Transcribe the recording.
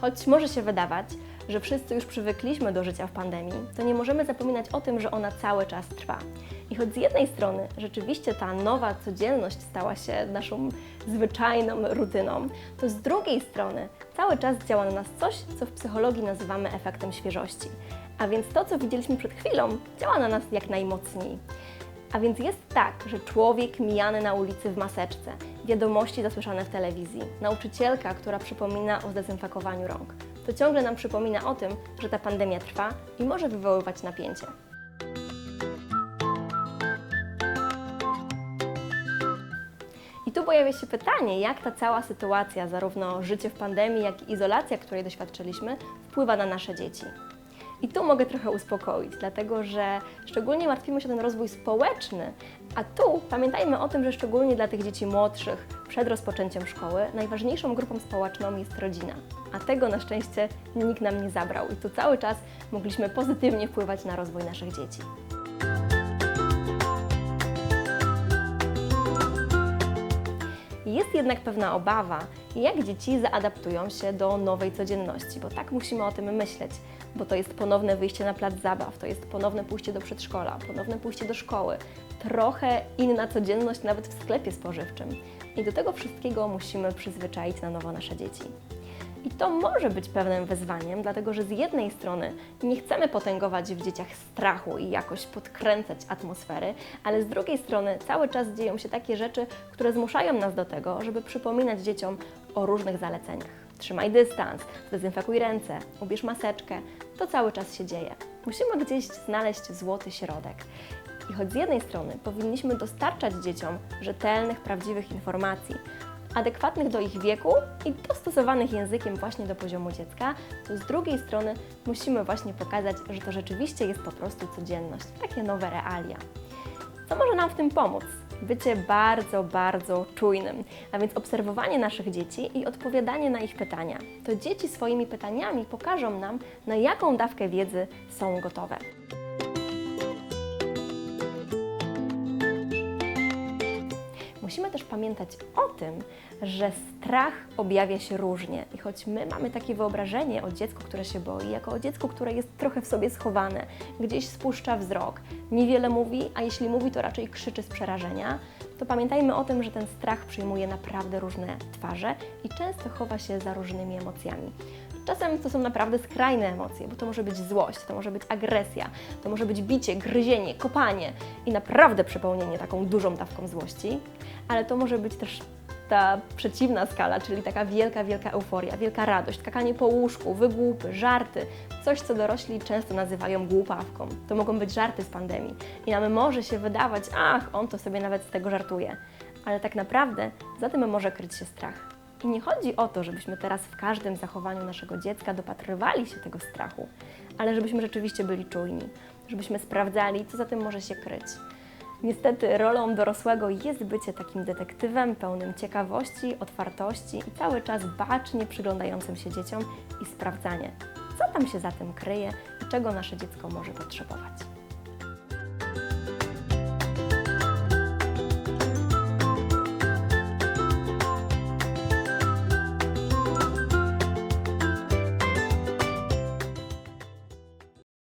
Choć może się wydawać, że wszyscy już przywykliśmy do życia w pandemii, to nie możemy zapominać o tym, że ona cały czas trwa. I choć z jednej strony rzeczywiście ta nowa codzienność stała się naszą zwyczajną rutyną, to z drugiej strony cały czas działa na nas coś, co w psychologii nazywamy efektem świeżości. A więc to, co widzieliśmy przed chwilą, działa na nas jak najmocniej. A więc jest tak, że człowiek mijany na ulicy w maseczce, wiadomości zasłyszane w telewizji, nauczycielka, która przypomina o zdezynfekowaniu rąk, to ciągle nam przypomina o tym, że ta pandemia trwa i może wywoływać napięcie. I tu pojawia się pytanie, jak ta cała sytuacja, zarówno życie w pandemii, jak i izolacja, której doświadczyliśmy, wpływa na nasze dzieci. I tu mogę trochę uspokoić, dlatego że szczególnie martwimy się o ten rozwój społeczny, a tu pamiętajmy o tym, że szczególnie dla tych dzieci młodszych, przed rozpoczęciem szkoły, najważniejszą grupą społeczną jest rodzina. A tego na szczęście nikt nam nie zabrał i tu cały czas mogliśmy pozytywnie wpływać na rozwój naszych dzieci. Jest jednak pewna obawa, jak dzieci zaadaptują się do nowej codzienności, bo tak musimy o tym myśleć, bo to jest ponowne wyjście na plac zabaw, to jest ponowne pójście do przedszkola, ponowne pójście do szkoły, trochę inna codzienność nawet w sklepie spożywczym. I do tego wszystkiego musimy przyzwyczaić na nowo nasze dzieci. I to może być pewnym wyzwaniem, dlatego że z jednej strony nie chcemy potęgować w dzieciach strachu i jakoś podkręcać atmosfery, ale z drugiej strony cały czas dzieją się takie rzeczy, które zmuszają nas do tego, żeby przypominać dzieciom o różnych zaleceniach. Trzymaj dystans, dezynfekuj ręce, ubierz maseczkę. To cały czas się dzieje. Musimy gdzieś znaleźć złoty środek. I choć z jednej strony powinniśmy dostarczać dzieciom rzetelnych, prawdziwych informacji, adekwatnych do ich wieku i dostosowanych językiem właśnie do poziomu dziecka, to z drugiej strony musimy właśnie pokazać, że to rzeczywiście jest po prostu codzienność, takie nowe realia. Co może nam w tym pomóc? Bycie bardzo, bardzo czujnym, a więc obserwowanie naszych dzieci i odpowiadanie na ich pytania. To dzieci swoimi pytaniami pokażą nam, na jaką dawkę wiedzy są gotowe. Musimy też pamiętać o tym, że strach objawia się różnie. I choć my mamy takie wyobrażenie o dziecku, które się boi, jako o dziecku, które jest trochę w sobie schowane, gdzieś spuszcza wzrok, niewiele mówi, a jeśli mówi, to raczej krzyczy z przerażenia, to pamiętajmy o tym, że ten strach przyjmuje naprawdę różne twarze i często chowa się za różnymi emocjami. Czasem to są naprawdę skrajne emocje, bo to może być złość, to może być agresja, to może być bicie, gryzienie, kopanie i naprawdę przepełnienie taką dużą dawką złości, ale to może być też ta przeciwna skala, czyli taka wielka, wielka euforia, wielka radość, skakanie po łóżku, wygłupy, żarty, coś, co dorośli często nazywają głupawką. To mogą być żarty z pandemii i nam może się wydawać, ach, on to sobie nawet z tego żartuje, ale tak naprawdę za tym może kryć się strach. I nie chodzi o to, żebyśmy teraz w każdym zachowaniu naszego dziecka dopatrywali się tego strachu, ale żebyśmy rzeczywiście byli czujni, żebyśmy sprawdzali, co za tym może się kryć. Niestety rolą dorosłego jest bycie takim detektywem pełnym ciekawości, otwartości i cały czas bacznie przyglądającym się dzieciom i sprawdzanie, co tam się za tym kryje i czego nasze dziecko może potrzebować.